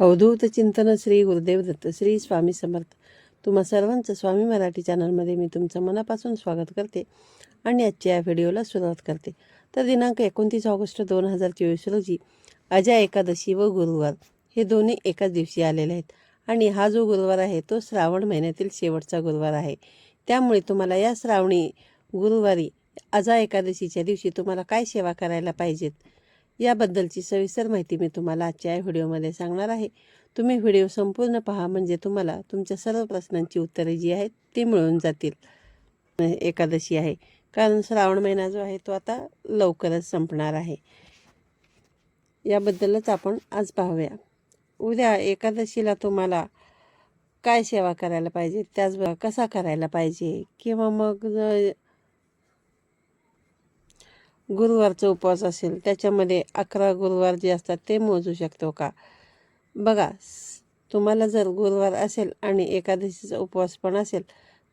अवधूत चिंतन श्री गुरुदेव दत्त श्री स्वामी समर्थ. तुम्हा सर्वांचं स्वामी मराठी चॅनलमध्ये मी तुमचं मनापासून स्वागत करते आणि आजच्या या व्हिडिओला सुरुवात करते. तर दिनांक एकोणतीस ऑगस्ट दोन हजार चोवीस रोजी अजय एकादशी व गुरुवार हे दोन्ही एकाच दिवशी आलेले आहेत. आणि हा जो गुरुवार आहे तो श्रावण महिन्यातील शेवटचा गुरुवार आहे. त्यामुळे तुम्हाला या श्रावणी गुरुवारी अजा एकादशीच्या दिवशी तुम्हाला काय सेवा करायला पाहिजेत? याबद्दलची सविस्तर माहिती मी तुम्हाला आजच्या या व्हिडिओमध्ये सांगणार आहे. तुम्ही व्हिडिओ संपूर्ण पहा म्हणजे तुम्हाला तुमच्या सर्व प्रश्नांची उत्तरे जी आहेत ती मिळून जातील. एकादशी आहे. कारण श्रावण महिना जो आहे तो आता लवकरच संपणार आहे. याबद्दलच आपण आज पाहूया. उद्या एकादशीला तुम्हाला काय सेवा करायला पाहिजे? त्याचबरोबर कसा करायला पाहिजे? किंवा मग गुरुवारचा उपवास असेल त्याच्यामध्ये अकरा गुरुवार जे असतात ते मोजू शकतो का? बघा तुम्हाला जर गुरुवार असेल आणि एकादशीचा उपवास पण असेल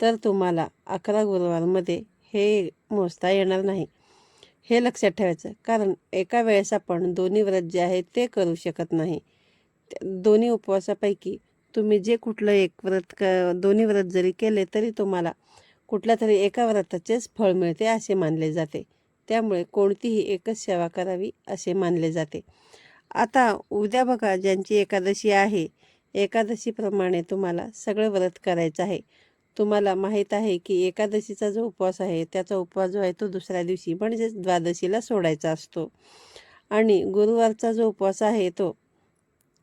तर तुम्हाला अकरा गुरुवारमध्ये हे मोजता येणार नाही. हे लक्षात ठेवायचं कारण एका वेळेस आपण दोन्ही व्रत जे आहे ते करू शकत नाही. दोन्ही उपवासापैकी तुम्ही जे कुठलं एक व्रत क दोन्ही व्रत जरी केले तरी तुम्हाला कुठल्या तरी एका व्रताचेच फळ मिळते असे मानले जाते. त्यामुळे कोणतीही एकच सेवा करावी असे मानले जाते. आता उद्या बघा ज्यांची एकादशी आहे एकादशीप्रमाणे तुम्हाला सगळं व्रत करायचं आहे. तुम्हाला माहीत आहे की एकादशीचा जो उपवास आहे त्याचा उपवास जो आहे तो दुसऱ्या दिवशी म्हणजेच द्वादशीला सोडायचा असतो. आणि गुरुवारचा जो उपवास आहे तो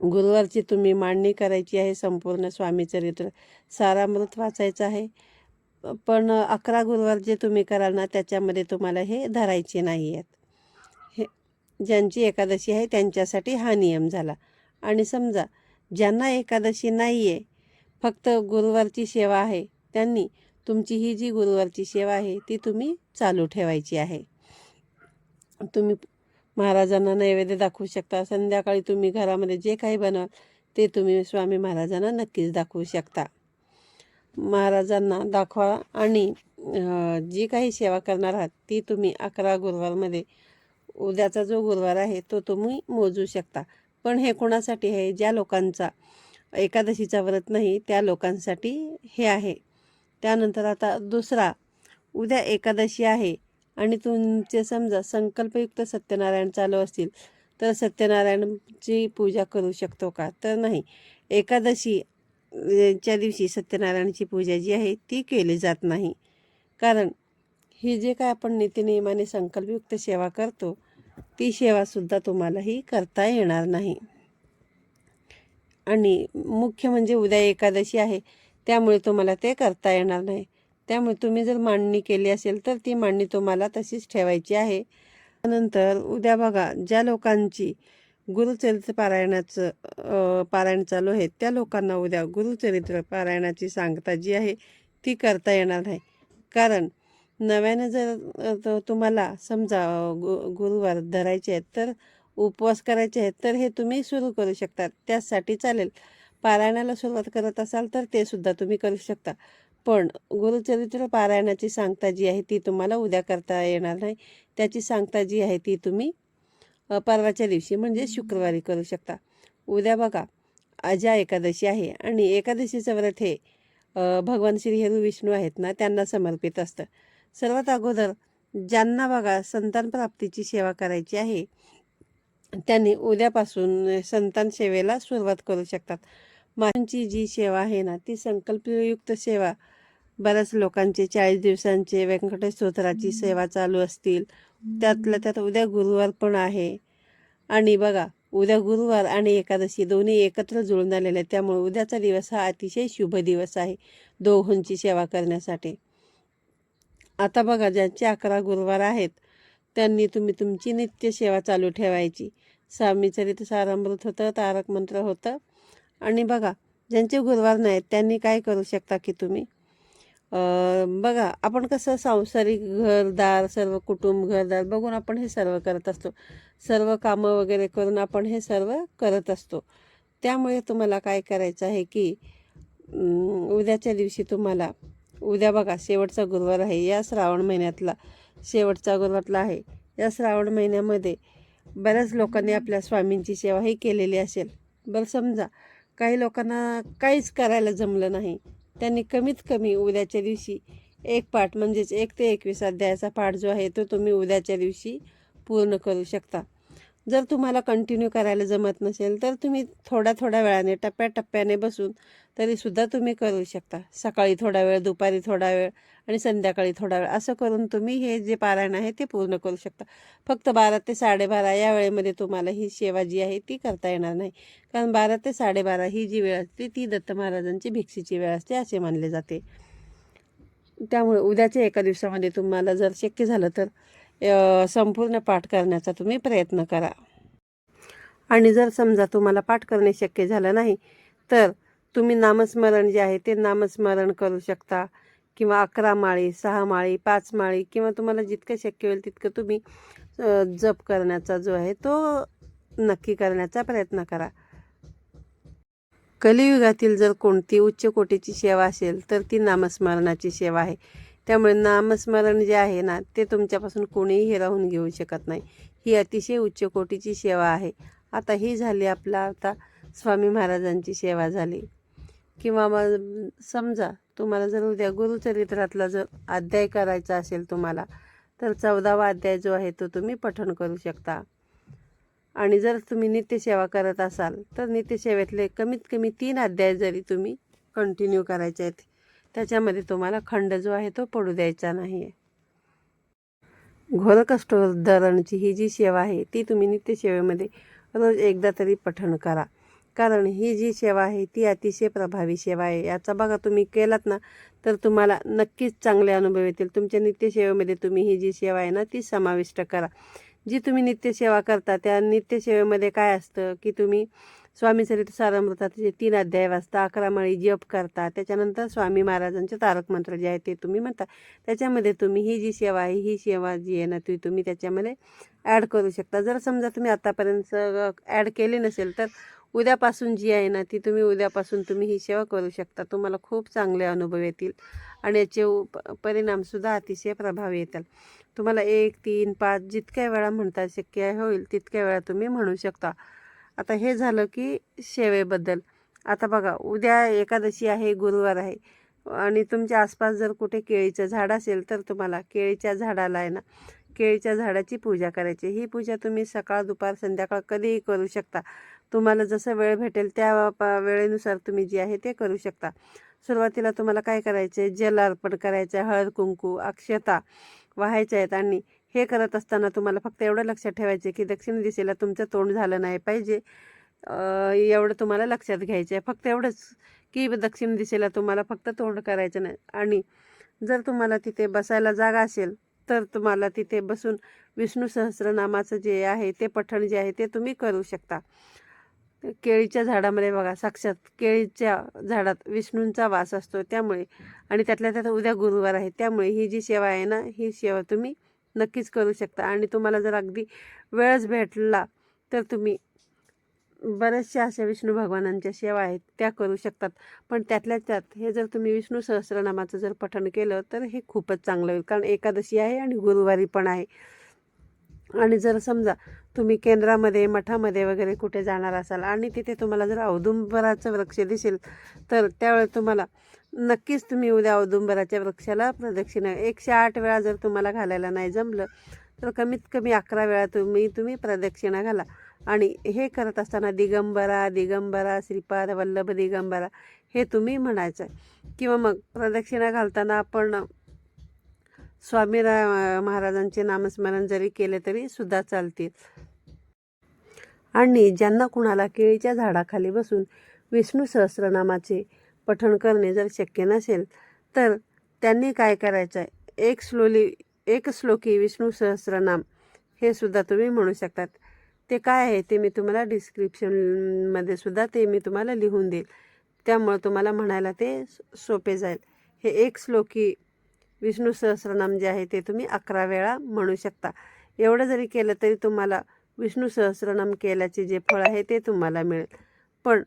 गुरुवारची तुम्ही मांडणी करायची आहे संपूर्ण स्वामीचरित्र. सारामृत वाचायचं आहे. पण अकरा गुरुवार जे तुम्ही कराल ना त्याच्यामध्ये तुम्हाला हे धरायचे नाही आहेत हे ज्यांची एकादशी आहे त्यांच्यासाठी हा नियम झाला. आणि समजा ज्यांना एकादशी नाही आहे फक्त गुरुवारची सेवा आहे त्यांनी तुमची ही जी गुरुवारची सेवा आहे ती तुम्ही चालू ठेवायची आहे. तुम्ही महाराजांना नैवेद्य दाखवू शकता. संध्याकाळी तुम्ही घरामध्ये जे काही बनवाल ते तुम्ही स्वामी महाराजांना नक्कीच दाखवू शकता. महाराजांना दाखवा आणि जी काही सेवा करणार आहात ती तुम्ही अकरा गुरुवारमध्ये उद्याचा जो गुरुवार आहे तो तुम्ही मोजू शकता. पण हे कोणासाठी आहे? ज्या लोकांचा एकादशीचा व्रत नाही त्या लोकांसाठी हे आहे. त्यानंतर आता दुसरा उद्या एकादशी आहे आणि तुमचे समजा संकल्पयुक्त सत्यनारायण चालू असतील तर सत्यनारायणची पूजा करू शकतो का? तर नाही. एकादशी च्या दिवशी सत्यनारायणची पूजा जी आहे ती केली जात नाही. कारण ही जे काय आपण नीतिनियमाने संकल्पयुक्त सेवा करतो ती सेवासुद्धा तुम्हालाही करता येणार नाही. आणि मुख्य म्हणजे उद्या एकादशी आहे त्यामुळे तुम्हाला ते करता येणार नाही. त्यामुळे तुम्ही जर मांडणी केली असेल तर ती मांडणी तुम्हाला तशीच ठेवायची आहे. नंतर उद्या बघा ज्या लोकांची गुरुचरित्र पारायणाचं पारायण चालू आहे. त्या लोकांना उद्या गुरुचरित्र पारायणाची सांगता जी आहे ती करता येणार नाही. कारण नव्यानं जर तुम्हाला समजा गु गुरुवार धरायचे आहेत तर उपवास करायचे आहेत तर हे तुम्ही सुरू करू शकता. त्यासाठी चालेल. पारायणाला सुरुवात करत असाल तर ते सुद्धा तुम्ही करू शकता. पण गुरुचरित्र पारायणाची सांगता जी आहे ती तुम्हाला उद्या करता येणार नाही. त्याची सांगता जी आहे ती तुम्ही परवाच्या दिवशी म्हणजे शुक्रवारी करू शकता. उद्या बघा अजा एकादशी आहे आणि एकादशीचं व्रत हे भगवान श्री हरी विष्णू आहेत ना त्यांना समर्पित असतं. सर्वात अगोदर ज्यांना बघा संतान प्राप्तीची सेवा करायची आहे त्यांनी उद्यापासून संतान सेवेला सुरुवात करू शकतात. मातांची जी सेवा आहे ना ती संकल्पयुक्त सेवा. बऱ्याच लोकांचे चाळीस दिवसांचे व्यंकटेश स्तोत्राची सेवा चालू असतील. त्यातल्या त्यात उद्या गुरुवार पण आहे. आणि बघा उद्या गुरुवार आणि एकादशी दोन्ही एकत्र जुळून आलेले आहेत. त्यामुळे उद्याचा दिवस हा अतिशय शुभ दिवस आहे दोघांची सेवा करण्यासाठी. आता बघा ज्यांचे अकरा गुरुवार आहेत त्यांनी तुम्ही तुमची नित्य सेवा चालू ठेवायची. स्वामीचरित सारामृत होतं तारक मंत्र होतं. आणि बघा ज्यांचे गुरुवार नाहीत त्यांनी काय करू शकता की तुम्ही? बघा आपण कसं सांसारिक घरदार सर्व कुटुंब घरदार बघून आपण हे सर्व करत असतो. सर्व कामं वगैरे करून आपण हे सर्व करत असतो. त्यामुळे तुम्हाला काय करायचं आहे की उद्याच्या दिवशी तुम्हाला उद्या बघा शेवटचा गुरुवार आहे. या श्रावण महिन्यातला शेवटचा गुरुवारला आहे. या श्रावण महिन्यामध्ये बऱ्याच लोकांनी आपल्या स्वामींची सेवाही केलेली असेल. बरं समजा काही लोकांना काहीच करायला जमलं नाही. त्यांनी कमीत कमी उद्याच्या दिवशी एक पाठ म्हणजेच एक ते एकवीस अध्यायाचा पाठ जो आहे तो तुम्ही उद्याच्या दिवशी पूर्ण करू शकता. जर तुम्हाला कंटिन्यू करायला जमत नसेल तर तुम्ही थोड्या थोड्या वेळाने टप्प्याटप्प्याने बसून तरीसुद्धा तुम्ही करू शकता. सकाळी थोडा वेळ दुपारी थोडा वेळ आणि संध्याकाळी थोडा वेळ असं करून तुम्ही हे जे पारायण आहे ते पूर्ण करू शकता. फक्त बारा ते साडेबारा या वेळेमध्ये तुम्हाला ही सेवा जी आहे ती करता येणार नाही. कारण बारा ते साडेबारा ही जी वेळ असते ती दत्त महाराजांची भिक्षेची वेळ असते असे मानले जाते. त्यामुळे उद्याच्या एका दिवसामध्ये तुम्हाला जर शक्य झालं तर संपूर्ण पाठ करण्याचा तुम्ही प्रयत्न करा. आणि जर समजा तुम्हाला पाठ करणे शक्य झालं नाही तर तुम्ही नामस्मरण जे आहे ते नामस्मरण करू शकता. किंवा अकरा माळी सहा माळी पाच माळी किंवा तुम्हाला जितकं शक्य होईल तितकं तुम्ही जप करण्याचा जो आहे तो नक्की करण्याचा प्रयत्न करा. कलियुगातील जर कोणती उच्च कोटीची सेवा असेल तर ती नामस्मरणाची सेवा आहे. त्यामुळे नामस्मरण जे आहे ना ते तुमच्यापासून कोणीही राहून घेऊ शकत नाही. ही अतिशय उच्च कोटीची सेवा आहे. आता ही झाली आपला आता स्वामी महाराजांची सेवा झाली. किंवा मग समजा तुम्हाला जर उद्या गुरुचरित्रातला जर अध्याय करायचा असेल तुम्हाला तर चौदावा अध्याय जो आहे तो तुम्ही पठण करू शकता. आणि जर तुम्ही नित्यसेवा करत असाल तर नित्यसेवेतले कमीत कमी तीन अध्याय जरी तुम्ही कंटिन्यू करायचे आहेत त्याच्यामध्ये तुम्हाला खंड जो आहे तो पडू द्यायचा नाही आहे घोरकष्टोद्धरणची ही जी सेवा आहे ती तुम्ही नित्यसेवेमध्ये रोज एकदा तरी पठण करा. कारण ही जी सेवा आहे ती अतिशय प्रभावी सेवा आहे. याचा बघा तुम्ही केलात ना तर तुम्हाला नक्कीच चांगले अनुभव येतील. तुमच्या नित्यसेवेमध्ये तुम्ही ही जी सेवा आहे ना ती समाविष्ट करा. जी तुम्ही नित्यसेवा करता त्या नित्यसेवेमध्ये काय असतं की तुम्ही स्वामी चरित्र सारामृताचे तीन अध्याय वाचता अकरा माळी जप करता. त्याच्यानंतर स्वामी महाराजांचे तारक मंत्र जे आहे ते तुम्ही म्हणता. त्याच्यामध्ये तुम्ही ही जी सेवा आहे ही सेवा जी आहे ना ती तुम्ही त्याच्यामध्ये ॲड करू शकता. जर समजा तुम्ही आतापर्यंत ॲड केली नसेल तर उद्यापासून जी आहे ना ती तुम्ही उद्यापासून तुम्ही ही सेवा करू शकता. तुम्हाला खूप चांगले अनुभव येतील आणि याचे परिणामसुद्धा अतिशय प्रभावी येतील. तुम्हाला एक तीन पाच जितक्या वेळा म्हणता शक्य होईल तितक्या वेळा तुम्ही म्हणू शकता. आता हे झालं की सेवेबद्दल. आता बघा उद्या एकादशी आहे गुरुवार आहे. आणि तुमच्या आसपास जर कुठे केळीचं झाड असेल तर तुम्हाला केळीच्या झाडाला आहे ना केळीच्या झाडाची पूजा करायची. ही पूजा तुम्ही सकाळ दुपार संध्याकाळ कधीही करू शकता. तुम्हाला जसं वेळ भेटेल त्या वेळेनुसार तुम्ही जे आहे ते करू शकता. सुरुवातीला तुम्हाला काय करायचं आहे जल अर्पण करायचं आहे हळद कुंकू अक्षता वाहायच्या आहेत. आणि हे करत असताना तुम्हाला फक्त एवढं लक्षात ठेवायचं आहे की दक्षिण दिशेला तुमचं तोंड झालं नाही पाहिजे. एवढं तुम्हाला लक्षात घ्यायचं आहे. फक्त एवढंच की दक्षिण दिशेला तुम्हाला फक्त तोंड करायचं नाही. आणि जर तुम्हाला तिथे बसायला जागा असेल तर तुम्हाला तिथे बसून विष्णू सहस्रनामाचं जे आहे ते पठण जे आहे ते तुम्ही करू शकता. केळीच्या झाडामध्ये बघा साक्षात केळीच्या झाडात विष्णूंचा वास असतो त्यामुळे आणि त्यातल्या त्यात उद्या गुरुवार आहे त्यामुळे ही जी सेवा आहे ना ही सेवा तुम्ही नक्कीच करू शकता. आणि तुम्हाला जर अगदी वेळच भेटला तर तुम्ही बऱ्याचशा अशा विष्णू भगवानांच्या सेवा आहेत त्या करू शकतात. पण त्यातल्या त्यात हे जर तुम्ही विष्णू सहस्रनामाचं जर पठण केलं तर हे खूपच चांगलं होईल. कारण एकादशी आहे आणि गुरुवारी पण आहे. आणि जर समजा तुम्ही केंद्रामध्ये मठामध्ये वगैरे कुठे जाणार असाल आणि तिथे तुम्हाला जर औदुंबराचं वृक्ष दिसेल तर त्यावेळेस तुम्हाला नक्कीच तुम्ही उद्या औदुंबराच्या वृक्षाला प्रदक्षिणा एकशे आठ वेळा जर तुम्हाला घालायला नाही जमलं तर कमीत कमी अकरा वेळा तुम्ही तुम्ही प्रदक्षिणा घाला. आणि हे करत असताना दिगंबरा दिगंबरा श्रीपाद वल्लभ दिगंबरा हे तुम्ही म्हणायचं. आहे किंवा मग प्रदक्षिणा घालताना आपण स्वामी रा महाराजांचे नामस्मरण जरी केले तरी सुद्धा चालतील. आणि ज्यांना कुणाला केळीच्या झाडाखाली बसून विष्णू सहस्रनामाचे पठण करणे जर शक्य नसेल तर त्यांनी काय करायचं आहे एक स्लोली एक श्लोकी विष्णू सहस्रनाम हे सुद्धा तुम्ही म्हणू शकतात. ते काय आहे ते मी तुम्हाला डिस्क्रिप्शनमध्ये सुद्धा ते मी तुम्हाला लिहून देईल. त्यामुळं तुम्हाला म्हणायला ते सोपे जाईल. हे एक श्लोकी विष्णू सहस्रनाम जे आहे ते तुम्ही अकरा वेळा म्हणू शकता. एवढं जरी केलं तरी तुम्हाला विष्णू सहस्रनाम केल्याचे जे फळ आहे ते तुम्हाला मिळेल. पण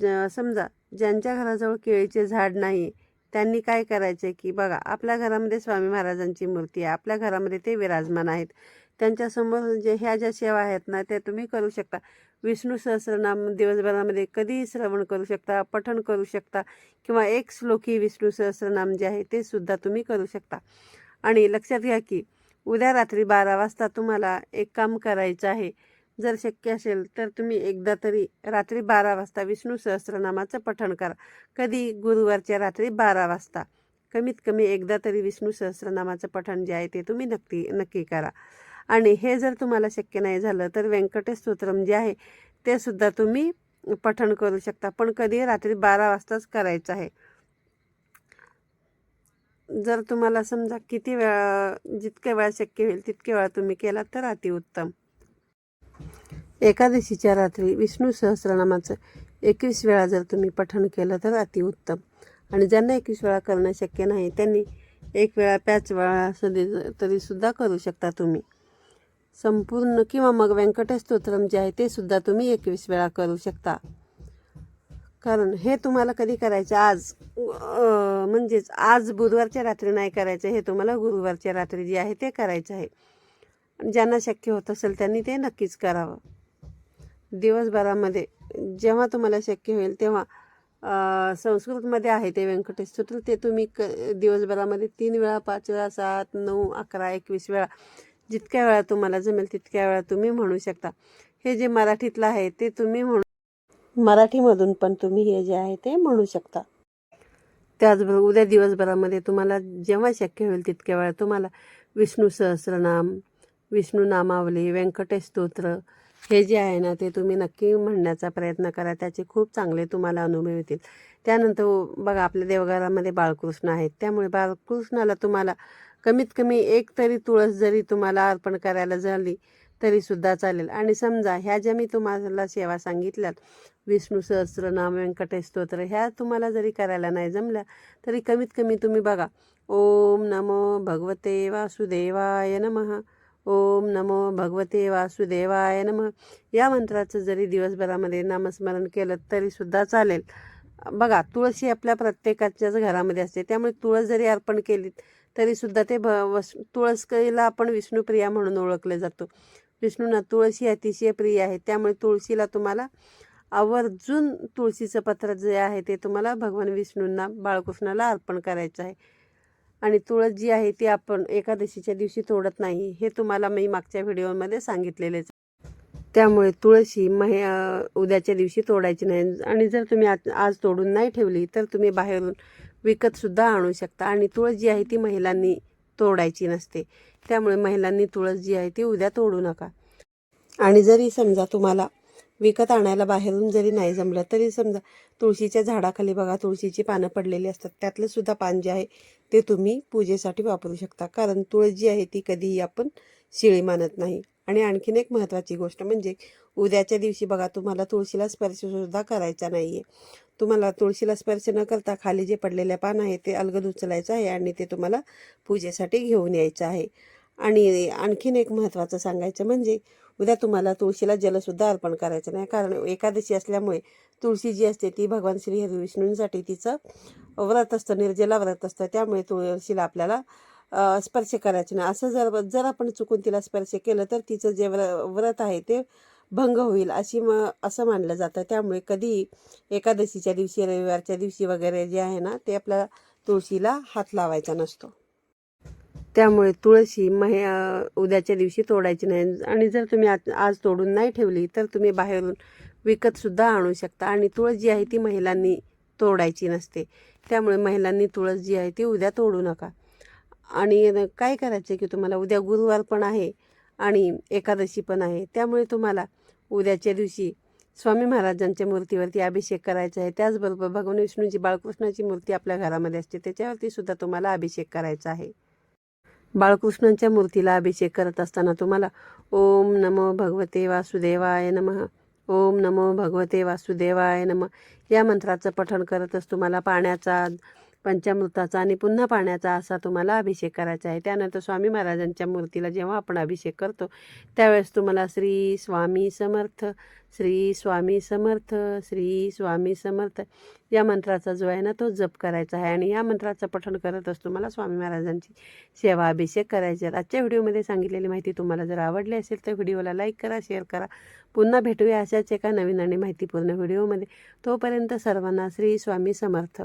ज समजा ज्यांच्या घराजवळ केळीचे झाड नाही त्यांनी काय करायचे की बघा आपल्या घरामध्ये स्वामी महाराजांची मूर्ती आहे आपल्या घरामध्ये ते विराजमान आहेत. त्यांच्यासमोर जे ह्या ज्या सेवा आहेत ना त्या तुम्ही करू शकता. विष्णू सहस्रनाम दिवसभरामध्ये कधीही श्रवण करू शकता पठण करू शकता किंवा एक श्लोकी विष्णू सहस्रनाम जे आहे ते सुद्धा तुम्ही करू शकता. आणि लक्षात घ्या की उद्या रात्री बारा वाजता तुम्हाला एक काम करायचं आहे. जर शक्य असेल तर तुम्ही एकदा तरी रात्री बारा वाजता विष्णू सहस्रनामाचं पठण करा. कधी? गुरुवारच्या रात्री बारा वाजता. कमीत कमी एकदा तरी विष्णू सहस्रनामाचं पठण जे आहे ते तुम्ही नक्की नक्की करा. आणि हे जर तुम्हाला शक्य नाही झालं तर व्यंकटेश स्तोत्रम जे आहे ते सुद्धा तुम्ही पठण करू शकता. पण कधी? रात्री बारा वाजताच करायचं आहे. जर तुम्हाला समजा किती वेळा जितक्या वेळा शक्य होईल तितके वेळा तुम्ही केला तर अतिउत्तम. एकादशीच्या रात्री विष्णू सहस्रनामाचं एकवीस वेळा जर तुम्ही पठण केलं तर अतिउत्तम आणि ज्यांना एकवीस वेळा करणं शक्य नाही त्यांनी एक वेळा पाच वेळा असं दे- तरीसुद्धा करू शकता तुम्ही. संपूर्ण किंवा मग व्यंकटेश स्तोत्रम जे आहे ते सुद्धा तुम्ही एकवीस वेळा करू शकता. कारण हे तुम्हाला कधी करायचं? आज म्हणजेच आज बुधवारच्या रात्री नाही करायचं हे तुम्हाला गुरुवारच्या रात्री जे आहे ते करायचं आहे. आणि ज्यांना शक्य होत असेल त्यांनी ते नक्कीच करावं. दिवसभरामध्ये जेव्हा तुम्हाला शक्य होईल तेव्हा संस्कृतमध्ये आहे ते व्यंकटेश स्तोत्र ते तुम्ही क दिवसभरामध्ये तीन वेळा पाच वेळा सात नऊ अकरा एकवीस वेळा जितक्या वेळा तुम्हाला जमेल तितक्या वेळा तुम्ही म्हणू शकता. हे जे मराठीतलं आहे ते तुम्ही म्हणू मराठीमधून पण तुम्ही हे जे आहे ते म्हणू शकता. त्याचबरोबर उद्या दिवसभरामध्ये तुम्हाला जेव्हा शक्य होईल तितक्या वेळा तुम्हाला विष्णू सहस्रनाम विष्णू नामावली व्यंकटेश स्तोत्र हे जे आहे ना ते तुम्ही नक्की म्हणण्याचा प्रयत्न करा. त्याचे खूप चांगले तुम्हाला अनुभव येतील. त्यानंतर बघा आपल्या देवघरामध्ये बाळकृष्ण आहेत. त्यामुळे बाळकृष्णाला तुम्हाला कमीत कमी एक तरी तुळस जरी तुम्हाला अर्पण करायला झाली तरी सुद्धा चालेल. आणि समजा ह्या ज्या मी तुम्हाला सेवा सांगितल्यात विष्णू सहस्रनाम व्यंकटेश स्तोत्र ह्या तुम्हाला जरी करायला नाही जमल्या तरी कमीत कमी तुम्ही बघा ओम नमो भगवते वासुदेवाय नमः. ओम नमो भगवते वासुदेवाय नम. या मंत्राचं जरी दिवसभरामध्ये नामस्मरण केलं तरीसुद्धा चालेल. बघा तुळशी आपल्या प्रत्येकाच्याच घरामध्ये असते. त्यामुळे तुळस जरी अर्पण केली तरीसुद्धा ते भ वस तुळसला आपण विष्णुप्रिया म्हणून ओळखले जातो. विष्णूंना तुळशी अतिशय प्रिय आहे. त्यामुळे तुळशीला तुम्हाला आवर्जून तुळशीचं पत्र जे आहे ते तुम्हाला भगवान विष्णूंना बाळकृष्णाला अर्पण करायचं आहे. आणि तुळस जी आहे ती आपण एकादशीच्या दिवशी तोडत नाही हे तुम्हाला मी मागच्या व्हिडिओमध्ये सांगितलेलेच त्यामुळे तुळशी महे अ, उद्याच्या दिवशी तोडायची नाही. आणि जर तुम्ही आज आज तोडून नाही ठेवली तर तुम्ही बाहेरून विकतसुद्धा आणू शकता. आणि तुळस जी आहे ती महिलांनी तोडायची नसते. त्यामुळे महिलांनी तुळस जी आहे ती उद्या तोडू नका. आणि जरी समजा तुम्हाला विकत आणायला बाहेरून जरी नाही जमलं तरी समजा तुळशीच्या झाडाखाली बघा तुळशीची पानं पडलेली असतात त्यातलं सुद्धा पान जे आहे ते तुम्ही पूजेसाठी वापरू शकता. कारण तुळस जी आहे ती कधीही आपण शिळी मानत नाही. आणि आणखीन एक महत्त्वाची गोष्ट म्हणजे उद्याच्या दिवशी बघा तुम्हाला तुळशीला स्पर्शसुद्धा करायचा नाही आहे तुम्हाला तुळशीला स्पर्श न करता खाली जे पडलेले पान आहे ते अलगद उचलायचं आहे आणि ते तुम्हाला पूजेसाठी घेऊन यायचं आहे. आणि आणखीन एक महत्त्वाचं सांगायचं म्हणजे उद्या तुम्हाला तुळशीला जलसुद्धा अर्पण करायचं नाही. कारण एकादशी असल्यामुळे तुळशी जी असते ती भगवान श्री हरी विष्णूंसाठी तिचं व्रत असतं निर्जला व्रत असतं. त्यामुळे तुळशीला आपल्याला स्पर्श करायचं नाही. असं जर जर आपण चुकून तिला स्पर्श केलं तर तिचं जे व्र व्रत आहे ते भंग होईल अशी म असं मानलं जातं. त्यामुळे कधीही एकादशीच्या दिवशी रविवारच्या दिवशी वगैरे जे आहे ना ते आपल्याला तुळशीला हात लावायचा नसतो. त्यामुळे तुळशी महे उद्याच्या दिवशी तोडायची नाही. आणि जर तुम्ही आज आज तोडून नाही ठेवली तर तुम्ही बाहेरून विकतसुद्धा आणू शकता. आणि तुळस जी आहे ती महिलांनी तोडायची नसते. त्यामुळे महिलांनी तुळस जी आहे ती उद्या तोडू नका. आणि काय करायचं की तुम्हाला उद्या गुरुवार पण आहे आणि एकादशी पण आहे. त्यामुळे तुम्हाला उद्याच्या दिवशी स्वामी महाराजांच्या मूर्तीवरती अभिषेक करायचा आहे. त्याचबरोबर भगवान विष्णूची बाळकृष्णाची मूर्ती आपल्या घरामध्ये असते. त्याच्यावरती सुद्धा तुम्हाला अभिषेक करायचा आहे. बाळकृष्णांच्या मूर्तीला अभिषेक करत असताना तुम्हाला ओम नमो भगवते वासुदेवाय नमः. ओम नमो भगवते वासुदेवाय नमः. या मंत्राचं पठण करतच तुम्हाला पाण्याचा पंचामृताचा आणि पुन्हा पाण्याचा असा तुम्हाला अभिषेक करायचा आहे. त्यानंतर स्वामी महाराजांच्या मूर्तीला जेव्हा आपण अभिषेक करतो त्यावेळेस तुम्हाला श्री स्वामी समर्थ श्री स्वामी समर्थ श्री स्वामी समर्थ या मंत्राचा जो आहे ना तो जप करायचा आहे. आणि या मंत्राचं पठण करतच तुम्हाला स्वामी महाराजांची सेवा अभिषेक करायचे आजच्या व्हिडिओमध्ये सांगितलेली माहिती तुम्हाला जर आवडली असेल तर व्हिडिओला लाईक करा शेअर करा. पुन्हा भेटूया अशाच एका नवीन आणि माहितीपूर्ण व्हिडिओमध्ये. तोपर्यंत सर्वांना श्री स्वामी समर्थ.